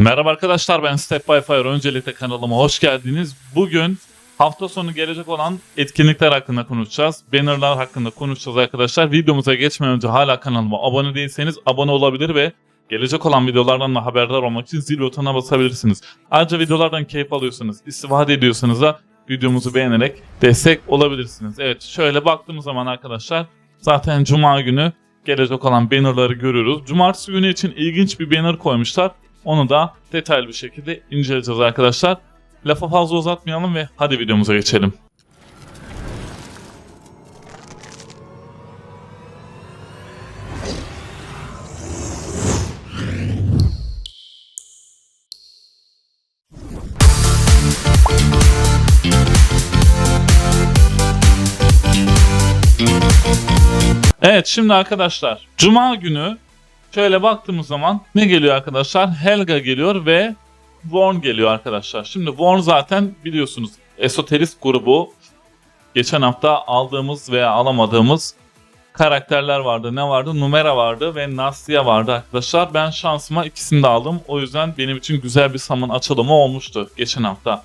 Merhaba arkadaşlar ben Step by Fire. Öncelikle kanalıma hoş geldiniz. Bugün hafta sonu gelecek olan etkinlikler hakkında konuşacağız. Bannerlar hakkında konuşacağız arkadaşlar. Videomuza geçmeden önce hala kanalıma abone değilseniz abone olabilir ve gelecek olan videolardan da haberdar olmak için zil butonuna basabilirsiniz. Ayrıca videolardan keyif alıyorsanız, istifade ediyorsanız da videomuzu beğenerek destek olabilirsiniz. Evet şöyle baktığımız zaman arkadaşlar zaten cuma günü gelecek olan bannerları görüyoruz. Cumartesi günü için ilginç bir banner koymuşlar. Onu da detaylı bir şekilde inceleyeceğiz arkadaşlar. Lafa fazla uzatmayalım ve hadi videomuza geçelim. Evet şimdi arkadaşlar Cuma günü şöyle baktığımız zaman ne geliyor arkadaşlar? Helga geliyor ve Worn geliyor arkadaşlar. Şimdi Worn zaten biliyorsunuz esoterist grubu geçen hafta aldığımız veya alamadığımız karakterler vardı. Ne vardı? Numera vardı ve Nastia vardı arkadaşlar. Ben şansıma ikisini de aldım. O yüzden benim için güzel bir summon açılımı olmuştu geçen hafta.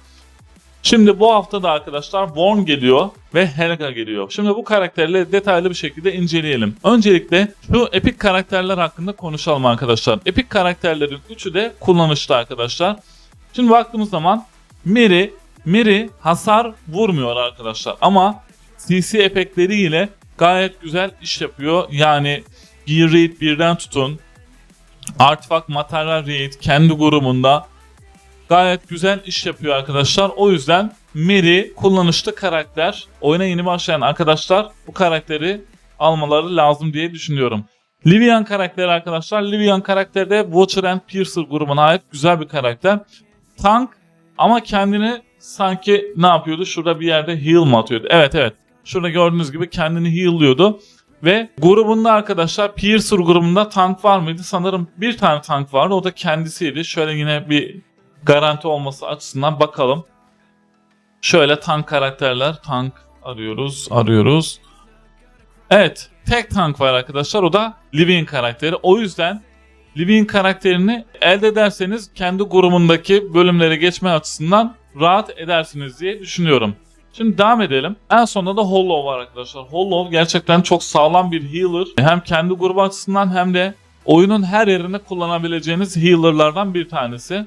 Şimdi bu hafta da arkadaşlar Worn geliyor ve Helga geliyor. Şimdi bu karakterleri detaylı bir şekilde inceleyelim. Öncelikle şu epik karakterler hakkında konuşalım arkadaşlar. Epik karakterlerin üçü de kullanışlı arkadaşlar. Şimdi baktığımız zaman Miri, Miri hasar vurmuyor arkadaşlar ama CC efektleriyle gayet güzel iş yapıyor. Yani Gear Raid birden tutun, Artifact Materyal Raid kendi grubunda gayet güzel iş yapıyor arkadaşlar. O yüzden Mary kullanışlı karakter. Oyuna yeni başlayan arkadaşlar bu karakteri almaları lazım diye düşünüyorum. Livian karakteri arkadaşlar. Livian karakteri de Watcher and Piercer grubuna ait güzel bir karakter. Tank ama kendini sanki ne yapıyordu? Şurada bir yerde heal mı atıyordu? Evet evet. Şurada gördüğünüz gibi kendini heal'lıyordu. Ve grubunda arkadaşlar Piercer grubunda tank var mıydı? Sanırım bir tane tank vardı. O da kendisiydi. Şöyle yine bir garanti olması açısından bakalım. Şöyle tank karakterler. Tank arıyoruz, arıyoruz. Evet, tek tank var arkadaşlar. O da Living karakteri. O yüzden Living karakterini elde ederseniz kendi grubundaki bölümlere geçme açısından rahat edersiniz diye düşünüyorum. Şimdi devam edelim. En sonunda da Hollow var arkadaşlar. Hollow gerçekten çok sağlam bir healer. Hem kendi grubu açısından hem de oyunun her yerine kullanabileceğiniz healerlardan bir tanesi.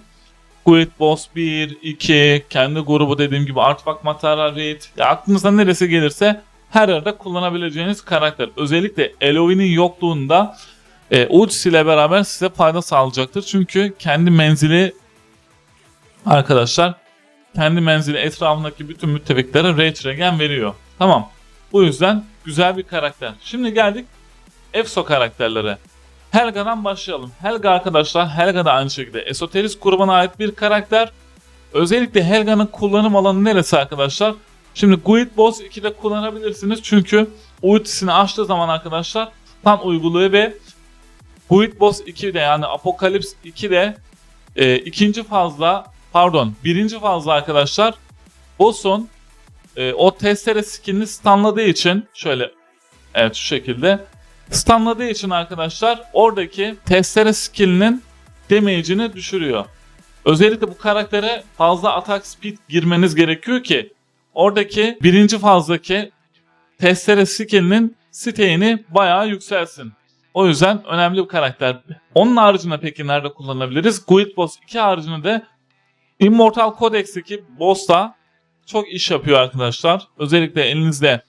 Squid Boss 1, 2, kendi grubu dediğim gibi Artifact Material Raid. Ya aklınıza neresi gelirse her yerde kullanabileceğiniz karakter. Özellikle Eloy'nin yokluğunda e, ultisi ile beraber size fayda sağlayacaktır. Çünkü kendi menzili arkadaşlar kendi menzili etrafındaki bütün müttefiklere Rage Regen veriyor. Tamam. Bu yüzden güzel bir karakter. Şimdi geldik EFSO karakterlere. Helga'dan başlayalım. Helga arkadaşlar, Helga da aynı şekilde esoterist grubuna ait bir karakter. Özellikle Helga'nın kullanım alanı neresi arkadaşlar? Şimdi Guild Boss 2'de kullanabilirsiniz çünkü ultisini açtığı zaman arkadaşlar tam uyguluyor ve Guild Boss 2'de yani Apocalypse 2'de e, ikinci fazla pardon birinci fazla arkadaşlar boss'un e, o testere skinini stunladığı için şöyle evet şu şekilde stunladığı için arkadaşlar oradaki testere skillinin damage'ini düşürüyor. Özellikle bu karaktere fazla atak speed girmeniz gerekiyor ki oradaki birinci fazdaki testere skillinin siteğini bayağı yükselsin. O yüzden önemli bir karakter. Onun haricinde peki nerede kullanabiliriz? Guild Boss 2 haricinde de Immortal Codex'teki boss'ta çok iş yapıyor arkadaşlar. Özellikle elinizde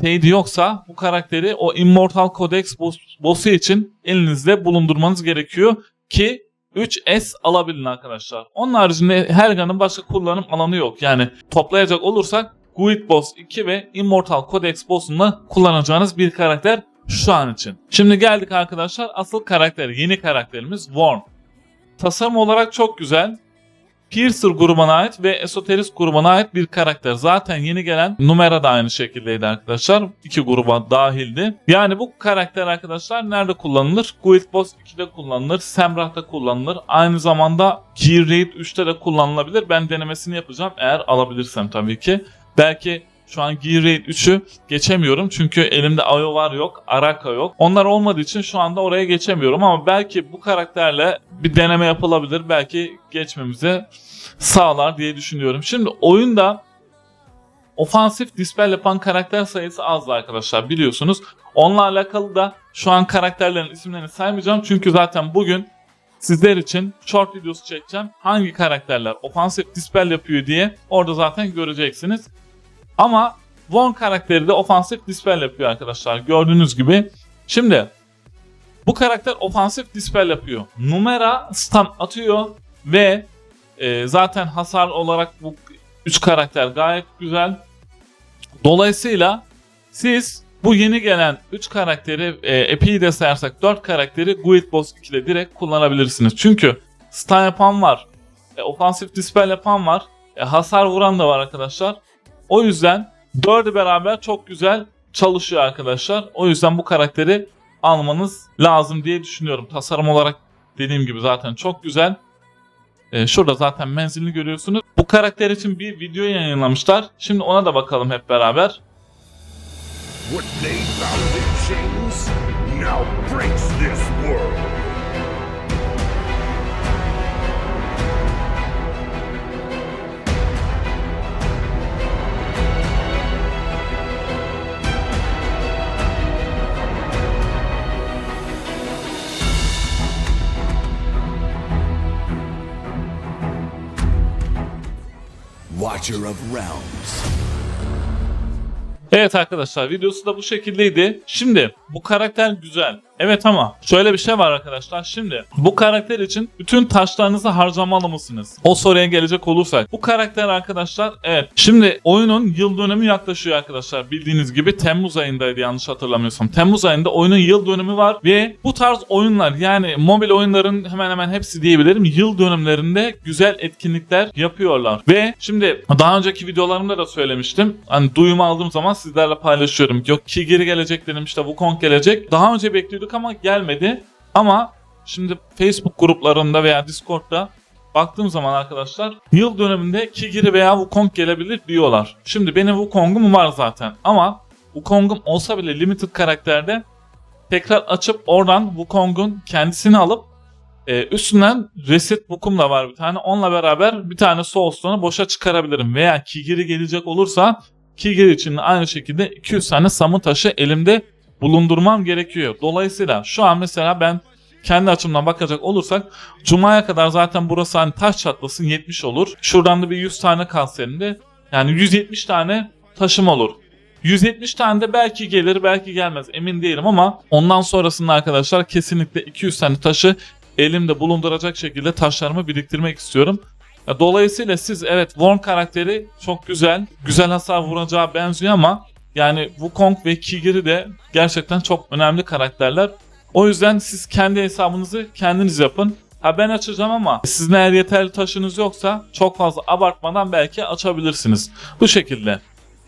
Fade yoksa bu karakteri o Immortal Codex boss, boss'u için elinizde bulundurmanız gerekiyor ki 3S alabilin arkadaşlar. Onun haricinde Helga'nın başka kullanım alanı yok. Yani toplayacak olursak Guild Boss 2 ve Immortal Codex boss'unda kullanacağınız bir karakter şu an için. Şimdi geldik arkadaşlar asıl karakter, yeni karakterimiz Worm. Tasarım olarak çok güzel. Piercer grubuna ait ve Esoterist grubuna ait bir karakter. Zaten yeni gelen numara da aynı şekildeydi arkadaşlar. İki gruba dahildi. Yani bu karakter arkadaşlar nerede kullanılır? Guild Boss 2'de kullanılır. Semrah'ta kullanılır. Aynı zamanda Gear Raid 3'te de kullanılabilir. Ben denemesini yapacağım eğer alabilirsem tabii ki. Belki Şu an Gear Raid 3'ü geçemiyorum çünkü elimde Ayo var yok, Araka yok. Onlar olmadığı için şu anda oraya geçemiyorum ama belki bu karakterle bir deneme yapılabilir. Belki geçmemize sağlar diye düşünüyorum. Şimdi oyunda ofansif dispel yapan karakter sayısı azdı arkadaşlar biliyorsunuz. Onunla alakalı da şu an karakterlerin isimlerini saymayacağım çünkü zaten bugün sizler için short videosu çekeceğim. Hangi karakterler ofansif dispel yapıyor diye orada zaten göreceksiniz. Ama Von karakteri de ofansif dispel yapıyor arkadaşlar gördüğünüz gibi. Şimdi bu karakter ofansif dispel yapıyor. Numara stun atıyor ve e, zaten hasar olarak bu 3 karakter gayet güzel. Dolayısıyla siz bu yeni gelen 3 karakteri e, Epi'yi de sayarsak 4 karakteri Guild Boss 2'de direkt kullanabilirsiniz. Çünkü stun yapan var, e, ofansif dispel yapan var, e, hasar vuran da var arkadaşlar. O yüzden 4'ü beraber çok güzel çalışıyor arkadaşlar. O yüzden bu karakteri almanız lazım diye düşünüyorum. Tasarım olarak dediğim gibi zaten çok güzel. Ee, şurada zaten menzilini görüyorsunuz. Bu karakter için bir video yayınlamışlar. Şimdi ona da bakalım hep beraber. They Watcher of Realms. Evet arkadaşlar videosu da bu şekildeydi. Şimdi bu karakter güzel. Evet ama şöyle bir şey var arkadaşlar. Şimdi bu karakter için bütün taşlarınızı harcamalı mısınız? O soruya gelecek olursak. Bu karakter arkadaşlar evet. Şimdi oyunun yıl dönümü yaklaşıyor arkadaşlar. Bildiğiniz gibi Temmuz ayındaydı yanlış hatırlamıyorsam. Temmuz ayında oyunun yıl dönümü var ve bu tarz oyunlar yani mobil oyunların hemen hemen hepsi diyebilirim yıl dönümlerinde güzel etkinlikler yapıyorlar. Ve şimdi daha önceki videolarımda da söylemiştim. Hani duyumu aldığım zaman sizlerle paylaşıyorum. Yok ki geri gelecek dedim işte Wukong gelecek. Daha önce bekliyorduk ama gelmedi. Ama şimdi Facebook gruplarında veya Discord'da baktığım zaman arkadaşlar yıl döneminde Kigiri veya Wukong gelebilir diyorlar. Şimdi benim Wukong'um var zaten ama Wukong'um olsa bile limited karakterde tekrar açıp oradan Wukong'un kendisini alıp e, üstünden reset book'um da var bir tane. Onunla beraber bir tane Soulstone'u boşa çıkarabilirim. Veya Kigiri gelecek olursa Kigiri için aynı şekilde 200 tane summon taşı elimde bulundurmam gerekiyor. Dolayısıyla şu an mesela ben kendi açımdan bakacak olursak Cuma'ya kadar zaten burası hani taş çatlasın 70 olur. Şuradan da bir 100 tane kalsa elimde. Yani 170 tane taşım olur. 170 tane de belki gelir belki gelmez emin değilim ama ondan sonrasında arkadaşlar kesinlikle 200 tane taşı elimde bulunduracak şekilde taşlarımı biriktirmek istiyorum. Dolayısıyla siz evet Worm karakteri çok güzel, güzel hasar vuracağı benziyor ama yani Wukong ve Kigiri de gerçekten çok önemli karakterler. O yüzden siz kendi hesabınızı kendiniz yapın. Ha ben açacağım ama sizin eğer yeterli taşınız yoksa çok fazla abartmadan belki açabilirsiniz. Bu şekilde.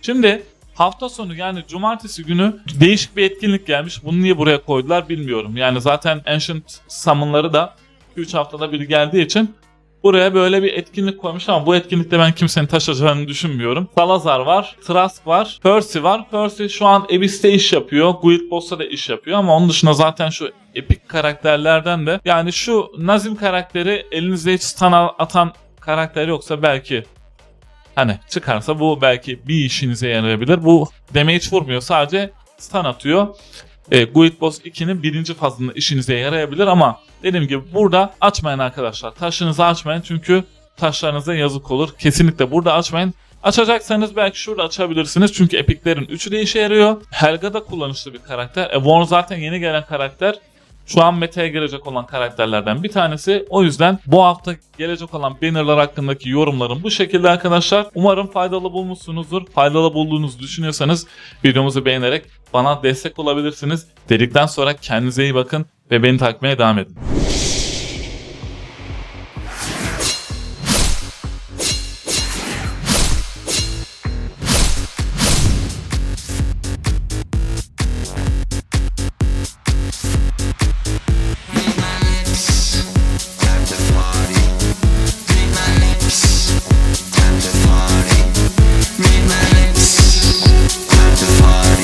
Şimdi hafta sonu yani cumartesi günü değişik bir etkinlik gelmiş. Bunu niye buraya koydular bilmiyorum. Yani zaten Ancient Summon'ları da 3 haftada bir geldiği için buraya böyle bir etkinlik koymuş ama bu etkinlikte ben kimsenin taşıyacağını düşünmüyorum. Salazar var, Trask var, Percy var. Percy şu an Abyss'te iş yapıyor, Guild Boss'ta da iş yapıyor ama onun dışında zaten şu epik karakterlerden de yani şu Nazim karakteri elinizde hiç stun atan karakter yoksa belki hani çıkarsa bu belki bir işinize yarayabilir. Bu damage vurmuyor sadece stun atıyor. E, Guild Boss 2'nin birinci fazında işinize yarayabilir ama dediğim gibi burada açmayın arkadaşlar. Taşınızı açmayın çünkü taşlarınıza yazık olur. Kesinlikle burada açmayın. Açacaksanız belki şurada açabilirsiniz çünkü epiklerin üçü de işe yarıyor. Helga da kullanışlı bir karakter. E, Worm zaten yeni gelen karakter. Şu an meta'ya gelecek olan karakterlerden bir tanesi. O yüzden bu hafta gelecek olan bannerlar hakkındaki yorumlarım bu şekilde arkadaşlar. Umarım faydalı bulmuşsunuzdur. Faydalı bulduğunuzu düşünüyorsanız videomuzu beğenerek bana destek olabilirsiniz. Dedikten sonra kendinize iyi bakın ve beni takmaya devam edin.